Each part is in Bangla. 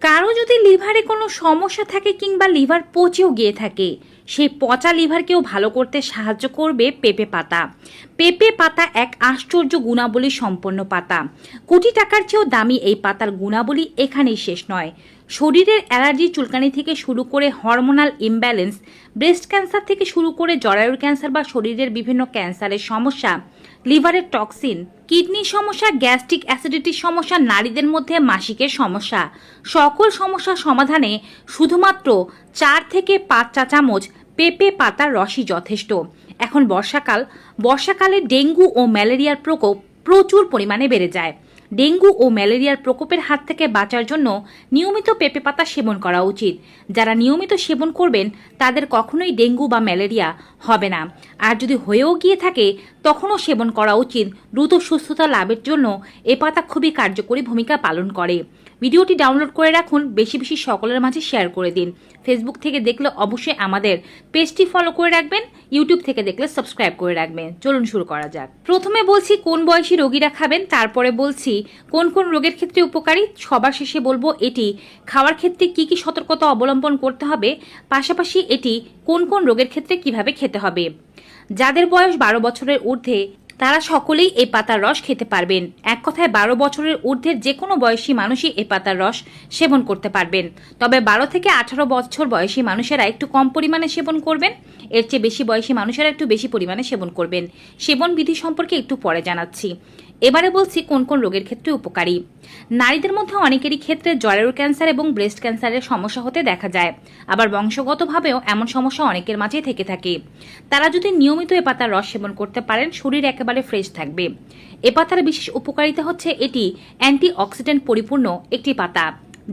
কারও যদি লিভারে কোনো সমস্যা থাকে কিংবা লিভার পচেও গিয়ে থাকে, সেই পচা লিভারকেও ভালো করতে সাহায্য করবে পেঁপে পাতা। পেঁপে পাতা এক আশ্চর্য গুণাবলী সম্পন্ন পাতা। কোটি টাকার চেয়েও দামি এই পাতার গুণাবলী এখানেই শেষ নয়। শরীরের অ্যালার্জি চুলকানি থেকে শুরু করে হরমোনাল ইমব্যালেন্স, ব্রেস্ট ক্যান্সার থেকে শুরু করে জরায়ুর ক্যান্সার বা শরীরের বিভিন্ন ক্যান্সারের সমস্যা, লিভারের টক্সিন, কিডনির সমস্যা, গ্যাস্ট্রিক অ্যাসিডিটির সমস্যা, নারীদের মধ্যে মাসিকের সমস্যা। সকল সমস্যার সমাধানে শুধুমাত্র চার থেকে পাঁচ চা চামচ পেঁপে পাতার রসই যথেষ্ট। এখন বর্ষাকাল, বর্ষাকালে ডেঙ্গু ও ম্যালেরিয়ার প্রকোপ প্রচুর পরিমাণে বেড়ে যায়। ডেঙ্গু ও ম্যালেরিয়ার প্রকোপের হাত থেকে বাঁচার জন্য নিয়মিত পেঁপে পাতা সেবন করা উচিত। যারা নিয়মিত সেবন করবেন, তাদের কখনোই ডেঙ্গু বা ম্যালেরিয়া হবে না। আর যদি হয়েও গিয়ে থাকে, তখনও সেবন করা উচিত। দ্রুত সুস্থতা লাভের জন্য এ পাতা খুবই কার্যকরী ভূমিকা পালন করে। ভিডিওটি ডাউনলোড করে রাখুন, বেশি বেশি সকলের মাঝে শেয়ার করে দিন। ফেসবুক থেকে দেখলে অবশ্যই আমাদের পেজটি ফলো করে রাখবেন ইউটিউব থেকে দেখলে সাবস্ক্রাইব করে রাখবেন। চলুন শুরু করা যাক। প্রথমে বলছি, কোন বয়সী রোগীরা খাবেন? তারপরে বলছি, কোন কোন রোগের ক্ষেত্রে উপকারী? সবার শেষে বলব, এটি খাওয়ার ক্ষেত্রে কি কি সতর্কতা অবলম্বন করতে হবে? পাশাপাশি এটি কোন কোন রোগের ক্ষেত্রে কীভাবে খেতে হবে? যাদের বয়স বারো বছরের ঊর্ধ্বে তারা সকলেই এই পাতার রস খেতে পারবেন। এক কথায় বারো বছরের ঊর্ধ্বের যে কোনো বয়সী মানুষই এই পাতার রস সেবন করতে পারবেন। তবে বারো থেকে আঠারো বছর বয়সী মানুষেরা একটু কম পরিমাণে সেবন করবেন, এর চেয়ে বেশি বয়সী মানুষেরা একটু বেশি পরিমাণে সেবন করবেন। সেবন বিধি সম্পর্কে একটু পরে জানাচ্ছি। এবারে বলছি কোন কোন রোগের ক্ষেত্রে উপকারী। নারীদের মধ্যে অনেকেরই ক্ষেত্রে জরায়ুর ক্যান্সার এবং ব্রেস্ট ক্যান্সারের সমস্যা হতে দেখা যায়। আবার বংশগতভাবেও এমন সমস্যা অনেকের মাঝেই থেকে থাকে। তারা যদি নিয়মিত এ পাতার রস সেবন করতে পারেন, শরীর একেবারে ফ্রেশ থাকবে। এ পাতার বিশেষ উপকারিতা হচ্ছে এটি অ্যান্টি অক্সিডেন্ট পরিপূর্ণ একটি পাতা,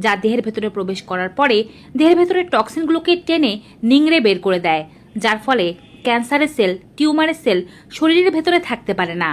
যা দেহের ভেতরে প্রবেশ করার পরে দেহের ভেতরে টক্সিনগুলোকে টেনে নিংড়ে বের করে দেয়, যার ফলে ক্যান্সারের সেল, টিউমারের সেল শরীরের ভেতরে থাকতে পারে না।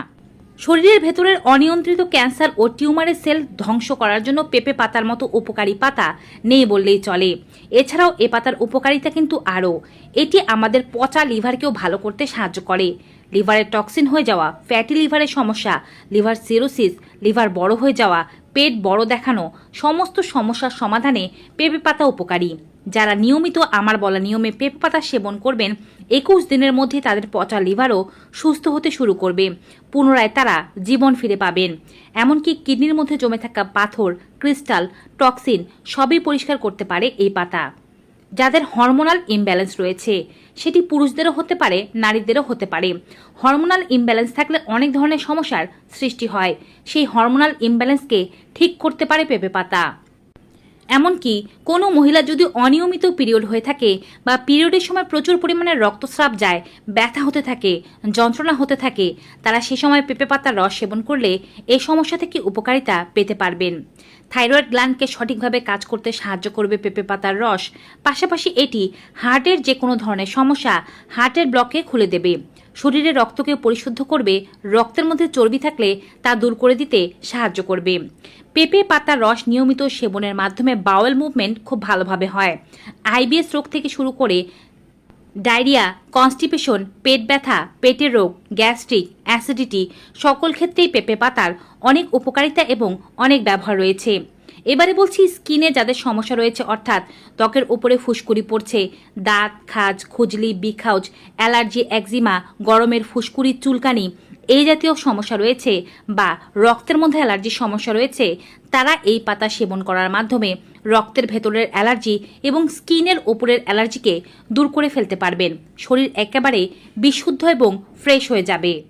শরীরের ভেতরের অনিয়ন্ত্রিত ক্যান্সার ও টিউমারের সেল ধ্বংস করার জন্য পেঁপে পাতার মতো উপকারী পাতা নেই বললেই চলে। এছাড়াও এ পাতার উপকারিতা কিন্তু আরও। এটি আমাদের পচা লিভারকেও ভালো করতে সাহায্য করে। লিভারের টক্সিন হয়ে যাওয়া, ফ্যাটি লিভারের সমস্যা, লিভার সিরোসিস, লিভার বড় হয়ে যাওয়া, পেট বড় দেখানো, সমস্ত সমস্যার সমাধানে পেঁপে পাতা উপকারী। যারা নিয়মিত আমার বলা নিয়মে পেঁপে পাতা সেবন করবেন, একুশ দিনের মধ্যে তাদের পচা লিভারও সুস্থ হতে শুরু করবে। পুনরায় তারা জীবন ফিরে পাবেন। এমনকি কিডনির মধ্যে জমে থাকা পাথর, ক্রিস্টাল, টক্সিন সবই পরিষ্কার করতে পারে এই পাতা। যাদের হরমোনাল ইমব্যালেন্স রয়েছে। সেটি পুরুষদেরও হতে পারে, নারীদেরও হতে পারে। হরমোনাল ইমব্যালেন্স থাকলে অনেক ধরনের সমস্যার সৃষ্টি হয়। সেই হরমোনাল ইমব্যালেন্সকে ঠিক করতে পারে পেঁপে পাতা। এমনকি কোনো মহিলা যদি অনিয়মিত পিরিয়ড হয়ে থাকে বা পিরিয়ডের সময় প্রচুর পরিমাণে রক্তস্রাব যায়, ব্যথা হতে থাকে, যন্ত্রণা হতে থাকে, তারা সে সময় পেঁপে পাতার রস সেবন করলে এই সমস্যা থেকে উপকারিতা পেতে পারবেন। থাইরয়েড গ্ল্যান্ডকে সঠিকভাবে কাজ করতে সাহায্য করবে পেঁপে পাতার রস। পাশাপাশি এটি হার্টের যে কোনো ধরনের সমস্যা হার্টের ব্লকে খুলে দেবে। শরীরে রক্তকে পরিশুদ্ধ করবে, রক্তের মধ্যে চর্বি থাকলে তা দূর করে দিতে সাহায্য করবে। পেঁপে পাতার রস নিয়মিত সেবনের মাধ্যমে বাওয়েল মুভমেন্ট খুব ভালোভাবে হয়। আইবিএস রোগ থেকে শুরু করে ডায়রিয়া, কনস্টিপেশন, পেট ব্যথা, পেটের রোগ, গ্যাস্ট্রিক, অ্যাসিডিটি সকল ক্ষেত্রেই পেঁপে পাতার অনেক উপকারিতা এবং অনেক ব্যবহার রয়েছে। এবারে বলছি স্কিনে যাদের সমস্যা রয়েছে, অর্থাৎ ত্বকের উপরে ফুসকুড়ি পড়ছে, দাঁত, খাজ, খুজলি, বিখাউজ, অ্যালার্জি, একজিমা, গরমের ফুসকুড়ি, চুলকানি এই জাতীয় সমস্যা রয়েছে বা রক্তের মধ্যে অ্যালার্জির সমস্যা রয়েছে, তারা এই পাতা সেবন করার মাধ্যমে রক্তের ভেতরের অ্যালার্জি এবং স্কিনের ওপরের অ্যালার্জিকে দূর করে ফেলতে পারবেন। শরীর একেবারে বিশুদ্ধ এবং ফ্রেশ হয়ে যাবে।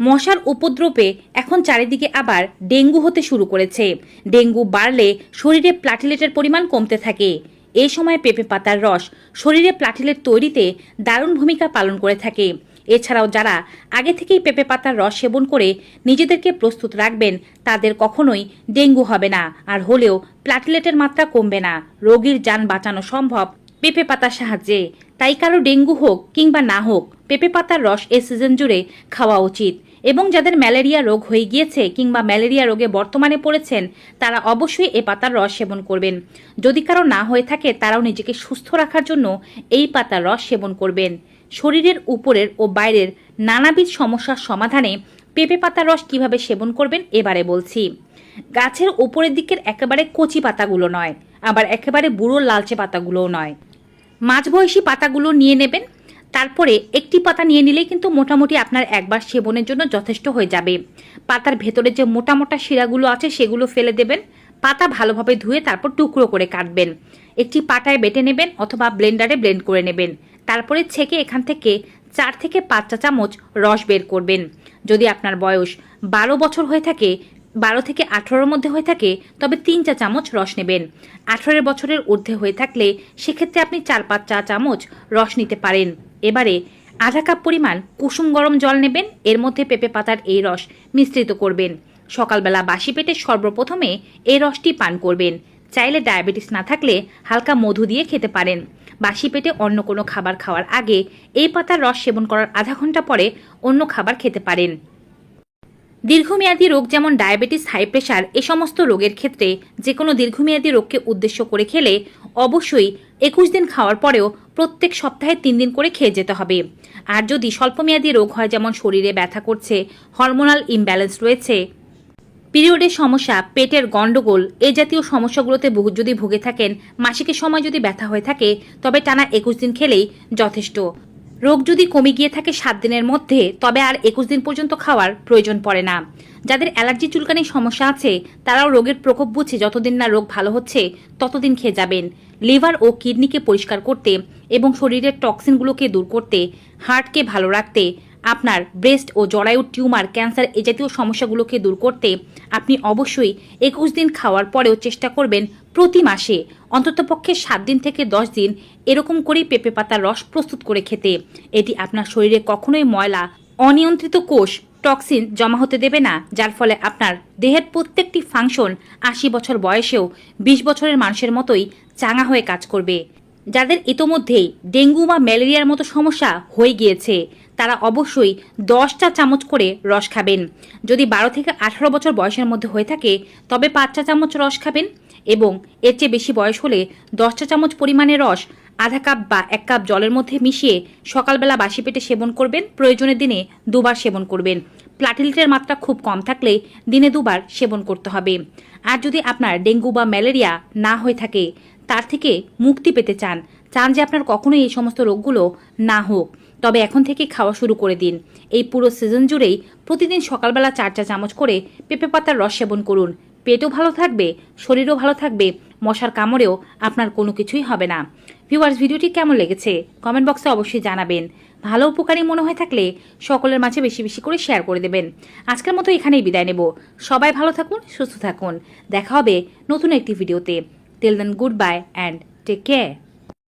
মশার উপদ্রবে এখন চারিদিকে আবার ডেঙ্গু হতে শুরু করেছে। ডেঙ্গু বাড়লে শরীরে প্লাটিলেটের পরিমাণ কমতে থাকে। এই সময় পেঁপে পাতার রস শরীরে প্লাটিলেট তৈরিতে দারুণ ভূমিকা পালন করে থাকে। এছাড়াও যারা আগে থেকেই পেঁপে পাতার রস সেবন করে নিজেদেরকে প্রস্তুত রাখবেন, তাদের কখনোই ডেঙ্গু হবে না। আর হলেও প্লাটিলেটের মাত্রা কমবে না। রোগীর যান বাঁচানো সম্ভব। পেঁপে পাতার সাহায্যে। তাই কারও ডেঙ্গু হোক কিংবা না হোক, পেঁপে পাতার রস এ সিজন জুড়ে খাওয়া উচিত। এবং যাদের ম্যালেরিয়া রোগ হয়ে গিয়েছে কিংবা ম্যালেরিয়া রোগে বর্তমানে পড়েছেন, তারা অবশ্যই এ পাতার রস সেবন করবেন। যদি কারও না হয়ে থাকে, তারাও নিজেকে সুস্থ রাখার জন্য এই পাতার রস সেবন করবেন। শরীরের উপরের ও বাইরের নানাবিধ সমস্যার সমাধানে পেঁপে পাতার রস কীভাবে সেবন করবেন, এবারে বলছি। গাছের ওপরের দিকের একেবারে কচি পাতাগুলো নয়, আবার একেবারে বুড়ো লালচে পাতাগুলোও নয়। মাঝবয়সী পাতাগুলো নিয়ে নেবেন, তারপরে একটি পাতা নিয়ে নিলেই কিন্তু মোটামুটি আপনার একবার সেবনের জন্য যথেষ্ট হয়ে যাবে। পাতার ভেতরে যে মোটা মোটা শিরাগুলো আছে সেগুলো ফেলে দেবেন, পাতা ভালোভাবে ধুয়ে তারপর টুকরো করে কাটবেন। একটি পাটায় বেটে নেবেন অথবা ব্লেন্ডারে ব্লেন্ড করে নেবেন। তারপরে ছেঁকে এখান থেকে চার থেকে পাঁচ চা চামচ রস বের করবেন। যদি আপনার বয়স বারো বছর হয়ে থাকে বারো থেকে আঠারোর মধ্যে হয়ে থাকে, তবে তিন চা চামচ রস নেবেন। আঠারো বছরের ঊর্ধ্বে হয়ে থাকলে সেক্ষেত্রে আপনি চার পাঁচ চা চামচ রস নিতে পারেন। এবারে আধা কাপ পরিমাণ কুসুম গরম জল নেবেন, এর মধ্যে পেঁপে পাতার এই রস মিশ্রিত করবেন। সকালবেলা বাসি পেটে সর্বপ্রথমে এই রসটি পান করবেন। চাইলে ডায়াবেটিস না থাকলে হালকা মধু দিয়ে খেতে পারেন। বাসি পেটে অন্য কোনো খাবার খাওয়ার আগে এই পাতার রস সেবন করার আধা ঘণ্টা পরে অন্য খাবার খেতে পারেন। দীর্ঘমেয়াদী রোগ যেমন ডায়াবেটিস, হাই প্রেশার, এ সমস্ত রোগের ক্ষেত্রে যে কোনো দীর্ঘমেয়াদী রোগকে উদ্দেশ্য করে খেলে অবশ্যই একুশ দিন খাওয়ার পরেও প্রত্যেক সপ্তাহে তিন দিন করে খেয়ে যেতে হবে। আর যদি স্বল্পমেয়াদী রোগ হয়, যেমন শরীরে ব্যথা করছে, হরমোনাল ইমব্যালেন্স রয়েছে, পিরিয়ডের সমস্যা, পেটের গন্ডগোল, এ জাতীয় সমস্যাগুলোতে যদি ভুগে থাকেন, মাসিকের সময় যদি ব্যথা হয়ে থাকে, তবে টানা একুশ দিন খেলেই যথেষ্ট। রোগ যদি কমে গিয়ে থাকে সাত দিনের মধ্যে, তবে আর একুশ দিন পর্যন্ত খাওয়ার প্রয়োজন পড়ে না। যাদের অ্যালার্জি চুলকানির সমস্যা আছে, তারাও রোগের প্রকোপ বুঝে যতদিন না রোগ ভালো হচ্ছে, ততদিন খেয়ে যাবেন। লিভার ও কিডনিকে পরিষ্কার করতে এবং শরীরের টক্সিনগুলোকে দূর করতে, হার্টকে ভালো রাখতে আপনার ব্রেস্ট ও জরায়ুর টিউমার, ক্যান্সার এ জাতীয় সমস্যাগুলোকে দূর করতে আপনি অবশ্যই একুশ দিন খাওয়ার পরেও চেষ্টা করবেন প্রতি মাসে। অন্ততপক্ষে সাত দিন থেকে দশ দিন এরকম করেই পেঁপে পাতার রস প্রস্তুত করে খেতে। এটি আপনার শরীরে কখনোই ময়লা, অনিয়ন্ত্রিত কোষ, টক্সিন জমা হতে দেবে না, যার ফলে আপনার দেহের প্রত্যেকটি ফাংশন আশি বছর বয়সেও বিশ বছরের মানুষের মতোই চাঙা হয়ে কাজ করবে। যাদের ইতোমধ্যেই ডেঙ্গু বা ম্যালেরিয়ার মতো সমস্যা হয়ে গিয়েছে, তারা অবশ্যই দশটা চামচ করে রস খাবেন। যদি বারো থেকে আঠারো বছর বয়সের মধ্যে হয়ে থাকে, তবে পাঁচটা চামচ রস খাবেন এবং এর চেয়ে বেশি বয়স হলে দশটা চামচ পরিমাণে রস আধা কাপ বা এক কাপ জলের মধ্যে মিশিয়ে সকালবেলা বাসি পেটে সেবন করবেন। প্রয়োজনের দিনে দুবার সেবন করবেন। প্লাটিলেটের মাত্রা খুব কম থাকলে দিনে দুবার সেবন করতে হবে। আর যদি আপনার ডেঙ্গু বা ম্যালেরিয়া না হয়ে থাকে তার থেকে মুক্তি পেতে চান। চান যে আপনার কখনোই এই সমস্ত রোগগুলো না হোক। তবে এখন থেকে খাওয়া শুরু করে দিন। এই পুরো সিজন জুড়েই প্রতিদিন সকালবেলা চার চা চামচ করে পেঁপে পাতার রস সেবন করুন। পেটও ভালো থাকবে, শরীরও ভালো থাকবে, মশার কামড়েও আপনার কোনো কিছুই হবে না। ভিউয়ার্স, ভিডিওটি কেমন লেগেছে কমেন্ট বক্সে অবশ্যই জানাবেন। ভালো উপকারী মনে হয়ে থাকলে সকলের মাঝে বেশি বেশি করে শেয়ার করে দেবেন। আজকের মতো এখানেই বিদায় নেব। সবাই ভালো থাকুন, সুস্থ থাকুন। দেখা হবে নতুন একটি ভিডিওতে। Till then, goodbye and take care.